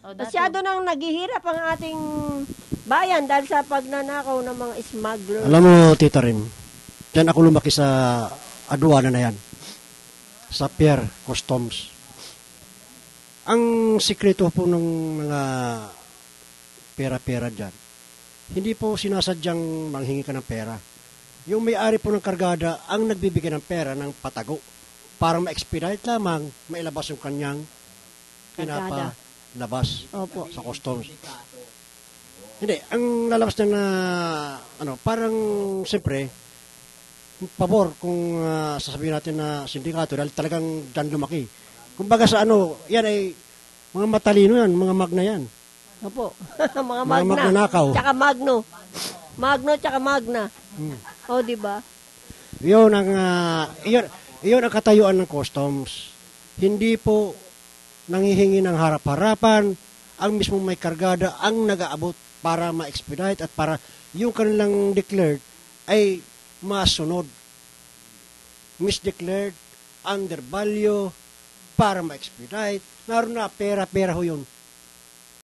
O, dati- Masyado nang naghihirap ang ating bayan dahil sa pagnanakaw ng mga smuggler. Alam mo, Tita Rim, dyan ako lumaki sa aduana na yan. Sa Pier Customs. Ang sikreto po ng mga pera-pera dyan, hindi po sinasadyang manghingi ka ng pera. Yung may-ari po ng kargada ang nagbibigay ng pera ng patago para ma-expedite lamang mailabas yung kanyang Kargada. Pinapalabas Opo. sa customs. Hindi, ang lalabas niya na, ano, parang, siyempre, pabor kung ah, sasabihin natin na sindikato dahil talagang dyan lumaki. Kumbaga sa ano, yan ay mga matalino yan, mga magna yan. Opo. mga Mga magna. magnanakaw. Tsaka magno. Magno tsaka magna. Hmm. O, di ba? Yun ang, ah, yun, yun ang katayuan ng customs. Hindi po nangihingi ng harap-harapan, ang mismong may kargada ang nag-aabot para ma-expedite at para yung kanilang declared ay masunod. Misdeclared, under value, para ma-expedite. Naroon na, pera-pera ho yun.